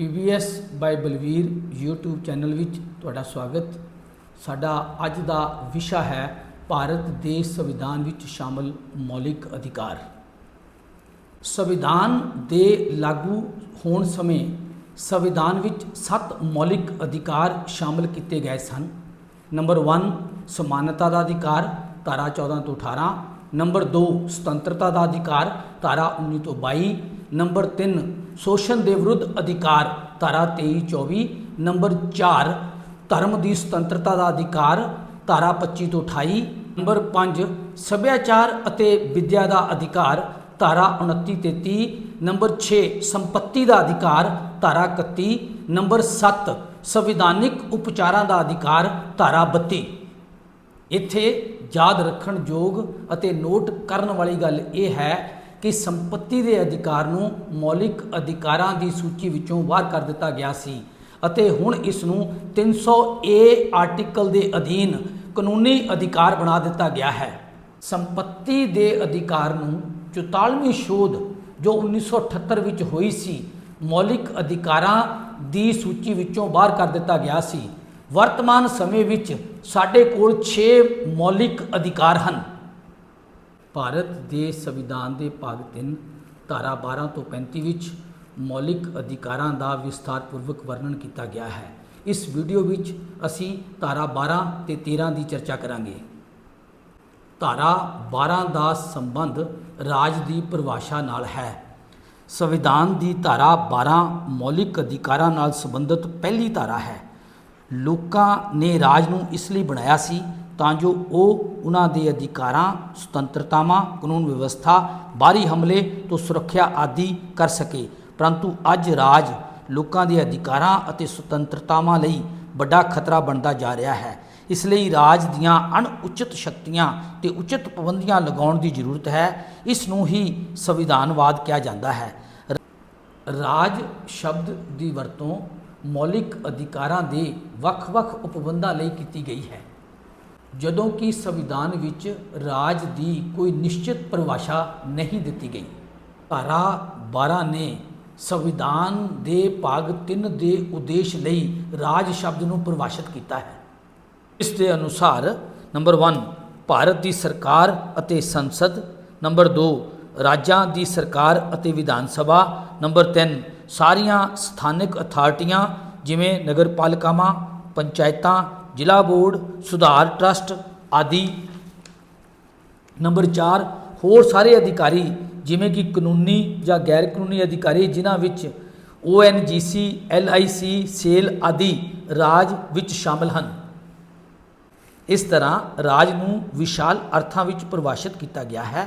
PBS ਬਾਈ Balvir YouTube channel ਵਿੱਚ ਤੁਹਾਡਾ ਸਵਾਗਤ। ਸਾਡਾ ਅੱਜ ਦਾ ਵਿਸ਼ਾ ਹੈ ਭਾਰਤ ਦੇ ਸੰਵਿਧਾਨ ਵਿੱਚ ਸ਼ਾਮਲ ਮੌਲਿਕ ਅਧਿਕਾਰ। ਸੰਵਿਧਾਨ ਦੇ ਲਾਗੂ ਹੋਣ ਸਮੇਂ ਸੰਵਿਧਾਨ ਵਿੱਚ ਸੱਤ ਮੌਲਿਕ ਅਧਿਕਾਰ ਸ਼ਾਮਲ ਕੀਤੇ ਗਏ ਸਨ। ਨੰਬਰ 1 ਸਮਾਨਤਾ ਦਾ ਅਧਿਕਾਰ, ਧਾਰਾ 14 ਤੋਂ 18 ਨੰਬਰ 2 ਸੁਤੰਤਰਤਾ ਦਾ ਅਧਿਕਾਰ, ਧਾਰਾ 19 ਤੋਂ 22 ਨੰਬਰ 3 ਸ਼ੋਸ਼ਣ ਦੇ ਵਿਰੁੱਧ ਅਧਿਕਾਰ, ਧਾਰਾ 23 24 ਨੰਬਰ 4 ਧਰਮ ਦੀ ਸੁਤੰਤਰਤਾ ਦਾ ਅਧਿਕਾਰ, ਧਾਰਾ 25 ਤੋਂ 28 ਨੰਬਰ 5 ਸੱਭਿਆਚਾਰ ਅਤੇ ਵਿਦਿਆ ਦਾ ਅਧਿਕਾਰ, ਧਾਰਾ 29 33 ਨੰਬਰ 6 ਸੰਪਤੀ ਦਾ ਅਧਿਕਾਰ, ਧਾਰਾ 31 ਨੰਬਰ 7 ਸੰਵਿਧਾਨਿਕ ਉਪਚਾਰਾਂ ਦਾ ਅਧਿਕਾਰ, ਧਾਰਾ 32 ਇੱਥੇ ਯਾਦ ਰੱਖਣ ਯੋਗ ਅਤੇ ਨੋਟ ਕਰਨ ਵਾਲੀ ਗੱਲ ਇਹ ਹੈ ਕਿ ਸੰਪਤੀ ਦੇ ਅਧਿਕਾਰ ਨੂੰ ਮੌਲਿਕ ਅਧਿਕਾਰਾਂ ਦੀ ਸੂਚੀ ਵਿੱਚੋਂ ਬਾਹਰ ਕਰ ਦਿੱਤਾ ਗਿਆ ਸੀ ਅਤੇ ਹੁਣ ਇਸ ਨੂੰ 300 ਏ ਆਰਟੀਕਲ ਦੇ ਅਧੀਨ ਕਾਨੂੰਨੀ ਅਧਿਕਾਰ ਬਣਾ ਦਿੱਤਾ ਗਿਆ ਹੈ। ਸੰਪਤੀ ਦੇ ਅਧਿਕਾਰ ਨੂੰ 44ਵੀਂ ਸ਼ੋਧ ਜੋ 1978 ਵਿੱਚ ਹੋਈ ਸੀ, ਮੌਲਿਕ ਅਧਿਕਾਰਾਂ ਦੀ ਸੂਚੀ ਵਿੱਚੋਂ ਬਾਹਰ ਕਰ ਦਿੱਤਾ ਗਿਆ ਸੀ। ਵਰਤਮਾਨ ਸਮੇਂ ਵਿੱਚ ਸਾਡੇ ਕੋਲ 6 ਮੌਲਿਕ ਅਧਿਕਾਰ ਹਨ। ਭਾਰਤ ਦੇ ਸੰਵਿਧਾਨ ਦੇ ਭਾਗ 3 ਧਾਰਾ 12 ਤੋਂ 35 ਵਿੱਚ ਮੌਲਿਕ ਅਧਿਕਾਰਾਂ ਦਾ ਵਿਸਥਾਰਪੂਰਵਕ ਵਰਣਨ ਕੀਤਾ ਗਿਆ ਹੈ। ਇਸ ਵੀਡੀਓ ਵਿੱਚ ਅਸੀਂ ਧਾਰਾ 12 ਤੇ 13 ਦੀ ਚਰਚਾ ਕਰਾਂਗੇ। ਧਾਰਾ 12 ਦਾ ਸੰਬੰਧ ਰਾਜ ਦੀ ਪਰਿਭਾਸ਼ਾ ਨਾਲ ਹੈ। ਸੰਵਿਧਾਨ ਦੀ ਧਾਰਾ 12 ਮੌਲਿਕ ਅਧਿਕਾਰਾਂ ਨਾਲ ਸੰਬੰਧਿਤ ਪਹਿਲੀ ਧਾਰਾ ਹੈ। ਲੋਕਾਂ ਨੇ ਰਾਜ ਨੂੰ ਇਸ ਲਈ ਬਣਾਇਆ ਸੀ ਤਾਂ ਜੋ ਉਹ ਉਹਨਾਂ ਦੇ ਅਧਿਕਾਰਾਂ, ਸੁਤੰਤਰਤਾਵਾਂ, ਕਾਨੂੰਨ ਵਿਵਸਥਾ, ਬਾਹਰੀ ਹਮਲੇ ਤੋਂ ਸੁਰੱਖਿਆ ਆਦਿ ਕਰ ਸਕੇ। ਪਰੰਤੂ ਅੱਜ ਰਾਜ ਲੋਕਾਂ ਦੇ ਅਧਿਕਾਰਾਂ ਅਤੇ ਸੁਤੰਤਰਤਾਵਾਂ ਲਈ ਵੱਡਾ ਖਤਰਾ ਬਣਦਾ ਜਾ ਰਿਹਾ ਹੈ। ਇਸ ਲਈ ਰਾਜ ਦੀਆਂ ਅਣਉਚਿਤ ਸ਼ਕਤੀਆਂ ਤੇ ਉਚਿਤ ਪਾਬੰਦੀਆਂ ਲਗਾਉਣ ਦੀ ਜ਼ਰੂਰਤ ਹੈ। ਇਸ ਨੂੰ ਹੀ ਸੰਵਿਧਾਨਵਾਦ ਕਿਹਾ ਜਾਂਦਾ ਹੈ। ਰਾਜ ਸ਼ਬਦ ਦੀ ਵਰਤੋਂ ਮੌਲਿਕ ਅਧਿਕਾਰਾਂ ਦੇ ਵੱਖ-ਵੱਖ ਉਪਬੰਧਾਂ ਲਈ ਕੀਤੀ ਗਈ ਹੈ। ਜਦੋਂ ਕਿ ਸੰਵਿਧਾਨ ਵਿੱਚ ਰਾਜ ਦੀ ਕੋਈ ਨਿਸ਼ਚਿਤ ਪਰਿਭਾਸ਼ਾ ਨਹੀਂ ਦਿੱਤੀ ਗਈ। ਧਾਰਾ 12 ਨੇ ਸੰਵਿਧਾਨ ਦੇ ਭਾਗ 3 ਦੇ ਉਦੇਸ਼ ਲਈ ਰਾਜ ਸ਼ਬਦ ਨੂੰ ਪਰਿਭਾਸ਼ਿਤ ਕੀਤਾ ਹੈ। ਇਸ ਦੇ ਅਨੁਸਾਰ ਨੰਬਰ 1 ਭਾਰਤ ਦੀ ਸਰਕਾਰ ਅਤੇ ਸੰਸਦ। ਨੰਬਰ 2 ਰਾਜਾਂ ਦੀ ਸਰਕਾਰ ਅਤੇ ਵਿਧਾਨ ਸਭਾ। ਨੰਬਰ 3 ਸਾਰੀਆਂ ਸਥਾਨਕ ਅਥਾਰਟੀਆਂ ਜਿਵੇਂ ਨਗਰਪਾਲਿਕਾਵਾਂ, ਪੰਚਾਇਤਾਂ ਜ਼ਿਲ੍ਹਾ ਬੋਰਡ, ਸੁਧਾਰ ਟਰਸਟ ਆਦਿ। ਨੰਬਰ 4 ਹੋਰ ਸਾਰੇ ਅਧਿਕਾਰੀ, ਜਿਵੇਂ ਕਿ ਕਾਨੂੰਨੀ ਜਾਂ ਗੈਰ ਕਾਨੂੰਨੀ ਅਧਿਕਾਰੀ, ਜਿਨ੍ਹਾਂ ਵਿੱਚ ONGC LIC ਸੇਲ ਆਦਿ ਰਾਜ ਵਿੱਚ ਸ਼ਾਮਲ ਹਨ। ਇਸ ਤਰ੍ਹਾਂ ਰਾਜ ਨੂੰ ਵਿਸ਼ਾਲ ਅਰਥਾਂ ਵਿੱਚ ਪਰਿਭਾਸ਼ਿਤ ਕੀਤਾ ਗਿਆ ਹੈ,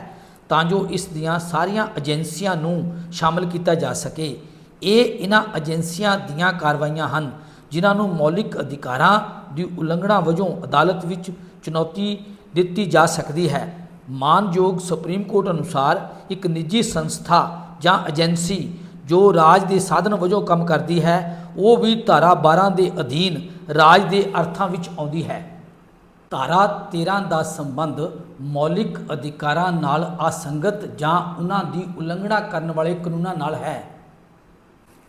ਤਾਂ ਜੋ ਇਸ ਦੀਆਂ ਸਾਰੀਆਂ ਏਜੰਸੀਆਂ ਨੂੰ ਸ਼ਾਮਲ ਕੀਤਾ ਜਾ ਸਕੇ। ਇਹ ਇਹਨਾਂ ਏਜੰਸੀਆਂ ਦੀਆਂ ਕਾਰਵਾਈਆਂ ਹਨ ਜਿਨ੍ਹਾਂ ਨੂੰ ਮੌਲਿਕ ਅਧਿਕਾਰਾਂ ਦੀ ਉਲੰਘਣਾ ਵਜੋਂ ਅਦਾਲਤ ਵਿੱਚ ਚੁਣੌਤੀ ਦਿੱਤੀ ਜਾ ਸਕਦੀ ਹੈ। ਮਾਨਯੋਗ ਸੁਪਰੀਮ ਕੋਰਟ ਅਨੁਸਾਰ ਇੱਕ ਨਿੱਜੀ ਸੰਸਥਾ ਜਾਂ ਏਜੰਸੀ ਜੋ ਰਾਜ ਦੇ ਸਾਧਨ ਵਜੋਂ ਕੰਮ ਕਰਦੀ ਹੈ, ਉਹ ਵੀ ਧਾਰਾ 12 ਦੇ ਅਧੀਨ ਰਾਜ ਦੇ ਅਰਥਾਂ ਵਿੱਚ ਆਉਂਦੀ ਹੈ। ਧਾਰਾ 13 ਦਾ ਸੰਬੰਧ ਮੌਲਿਕ ਅਧਿਕਾਰਾਂ ਨਾਲ ਅਸੰਗਤ ਜਾਂ ਉਹਨਾਂ ਦੀ ਉਲੰਘਣਾ ਕਰਨ ਵਾਲੇ ਕਾਨੂੰਨਾਂ ਨਾਲ ਹੈ।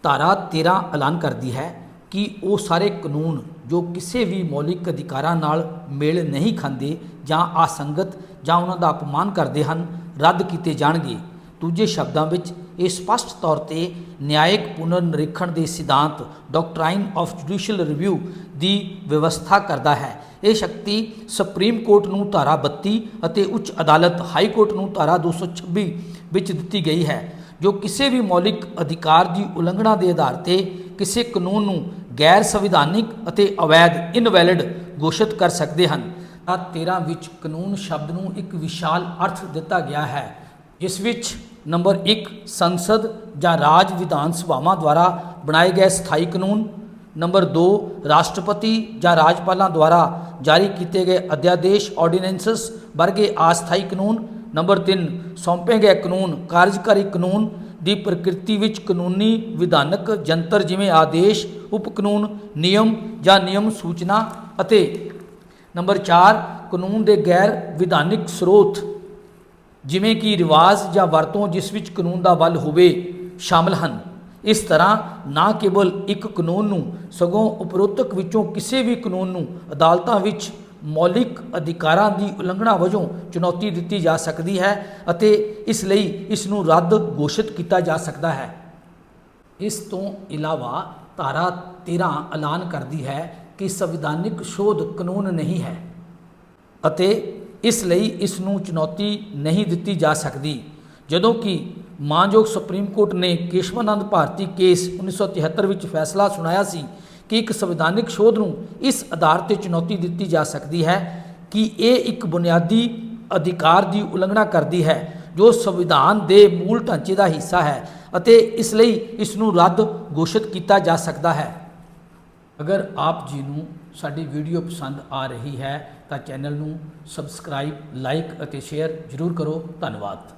ਧਾਰਾ 13 ਐਲਾਨ ਕਰਦੀ ਹੈ ਕਿ ਉਹ ਸਾਰੇ ਕਾਨੂੰਨ ਜੋ ਕਿਸੇ ਵੀ ਮੌਲਿਕ ਅਧਿਕਾਰਾਂ ਨਾਲ ਮੇਲ ਨਹੀਂ ਖਾਂਦੇ ਜਾਂ ਅਸੰਗਤ ਜਾਂ ਉਹਨਾਂ ਦਾ ਅਪਮਾਨ ਕਰਦੇ ਹਨ, ਰੱਦ ਕੀਤੇ ਜਾਣਗੇ। ਦੂਜੇ ਸ਼ਬਦਾਂ ਵਿੱਚ, ਇਹ ਸਪਸ਼ਟ ਤੌਰ ਤੇ ਨਿਆਇਕ ਪੁਨਰ ਨਿਰੀਖਣ ਦੇ ਸਿਧਾਂਤ ਡਾਕਟਰਾਈਨ ਆਫ ਜੁਡੀਸ਼ੀਅਲ ਰਿਵਿਊ ਦੀ ਵਿਵਸਥਾ ਕਰਦਾ ਹੈ। ਇਹ ਸ਼ਕਤੀ ਸੁਪਰੀਮ ਕੋਰਟ ਨੂੰ ਧਾਰਾ 32 ਅਤੇ ਉੱਚ ਅਦਾਲਤ ਹਾਈ ਕੋਰਟ ਨੂੰ ਧਾਰਾ 226 ਵਿੱਚ ਦਿੱਤੀ ਗਈ ਹੈ, ਜੋ ਕਿਸੇ ਵੀ ਮੌਲਿਕ ਅਧਿਕਾਰ ਦੀ ਉਲੰਘਣਾ ਦੇ ਆਧਾਰ ਤੇ ਕਿਸੇ ਕਾਨੂੰਨ ਨੂੰ ਗੈਰ ਸੰਵਿਧਾਨਿਕ ਅਤੇ ਅਵੈਧ ਇਨਵੈਲਿਡ ਘੋਸ਼ਿਤ ਕਰ ਸਕਦੇ ਹਨ। ਆ 13 ਵਿੱਚ ਕਾਨੂੰਨ ਸ਼ਬਦ ਨੂੰ ਇੱਕ ਵਿਸ਼ਾਲ ਅਰਥ ਦਿੱਤਾ ਗਿਆ ਹੈ ਇਸ ਵਿੱਚ ਨੰਬਰ 1 ਸੰਸਦ ਜਾਂ ਰਾਜ ਵਿਧਾਨ ਸਭਾਵਾਂ ਦੁਆਰਾ ਬਣਾਏ ਗਏ ਸਥਾਈ ਕਾਨੂੰਨ, ਨੰਬਰ 2 ਰਾਸ਼ਟਰਪਤੀ ਜਾਂ ਰਾਜਪਾਲਾਂ ਦੁਆਰਾ ਜਾਰੀ ਕੀਤੇ ਗਏ ਅਧਿਆਦੇਸ਼ ਆਰਡੀਨੈਂਸਸ ਵਰਗੇ ਅਸਥਾਈ ਕਾਨੂੰਨ, ਨੰਬਰ 3 ਸੌਂਪੇ ਗਏ ਕਾਨੂੰਨ, ਕਾਰਜਕਾਰੀ ਕਾਨੂੰਨ ਦੀ ਪ੍ਰਕਿਰਤੀ ਵਿੱਚ ਕਾਨੂੰਨੀ ਵਿਧਾਨਕ ਜੰਤਰ ਜਿਵੇਂ ਆਦੇਸ਼ ਉਪ ਕਾਨੂੰਨ ਨਿਯਮ ਜਾਂ ਨਿਯਮ ਸੂਚਨਾ ਅਤੇ ਨੰਬਰ 4 ਕਾਨੂੰਨ ਦੇ ਗੈਰ ਵਿਧਾਨਿਕ ਸਰੋਤ ਜਿਵੇਂ ਕਿ ਰਿਵਾਜ ਜਾਂ ਵਰਤੋਂ ਜਿਸ ਵਿੱਚ ਕਾਨੂੰਨ ਦਾ ਬਲ ਹੋਵੇ ਸ਼ਾਮਲ ਹਨ। ਇਸ ਤਰ੍ਹਾਂ ਨਾ ਕੇਵਲ ਇੱਕ ਕਾਨੂੰਨ ਨੂੰ ਸਗੋਂ ਉਪਰੋਤਕ ਵਿੱਚੋਂ ਕਿਸੇ ਵੀ ਕਾਨੂੰਨ ਨੂੰ ਅਦਾਲਤਾਂ ਵਿੱਚ ਮੌਲਿਕ ਅਧਿਕਾਰਾਂ ਦੀ ਉਲੰਘਣਾ ਵਜੋਂ ਚੁਣੌਤੀ ਦਿੱਤੀ ਜਾ ਸਕਦੀ ਹੈ ਅਤੇ ਇਸ ਲਈ ਇਸ ਨੂੰ ਰੱਦ ਘੋਸ਼ਿਤ ਕੀਤਾ ਜਾ ਸਕਦਾ ਹੈ। ਇਸ ਤੋਂ ਇਲਾਵਾ ਧਾਰਾ 13 ਐਲਾਨ ਕਰਦੀ ਹੈ ਕਿ ਸੰਵਿਧਾਨਿਕ ਸ਼ੋਧ ਕਾਨੂੰਨ ਨਹੀਂ ਹੈ ਅਤੇ ਇਸ ਲਈ ਇਸ ਨੂੰ ਚੁਣੌਤੀ ਨਹੀਂ ਦਿੱਤੀ ਜਾ ਸਕਦੀ, ਜਦੋਂ ਕਿ ਮਾਨਯੋਗ ਸੁਪਰੀਮ ਕੋਰਟ ਨੇ ਕੇਸ਼ਵਾਨੰਦ ਭਾਰਤੀ ਕੇਸ 1973 ਵਿੱਚ ਫੈਸਲਾ ਸੁਣਾਇਆ ਸੀ ਕਿ ਇੱਕ ਸੰਵਿਧਾਨਿਕ ਸ਼ੋਧ ਨੂੰ ਇਸ ਆਧਾਰ ਤੇ ਚੁਣੌਤੀ ਦਿੱਤੀ ਜਾ ਸਕਦੀ ਹੈ ਕਿ ਇਹ ਇੱਕ ਬੁਨਿਆਦੀ ਅਧਿਕਾਰ ਦੀ ਉਲੰਘਣਾ ਕਰਦੀ ਹੈ, ਜੋ ਸੰਵਿਧਾਨ ਦੇ ਮੂਲ ਢਾਂਚੇ ਦਾ ਹਿੱਸਾ ਹੈ ਅਤੇ ਇਸ ਲਈ ਇਸ ਨੂੰ ਰੱਦ ਘੋਸ਼ਿਤ ਕੀਤਾ ਜਾ ਸਕਦਾ ਹੈ। ਅਗਰ ਆਪ ਜੀ ਨੂੰ ਸਾਡੀ ਵੀਡੀਓ ਪਸੰਦ ਆ ਰਹੀ ਹੈ ਤਾਂ ਚੈਨਲ ਨੂੰ ਸਬਸਕ੍ਰਾਈਬ, ਲਾਈਕ ਅਤੇ ਸ਼ੇਅਰ ਜ਼ਰੂਰ ਕਰੋ। ਧੰਨਵਾਦ।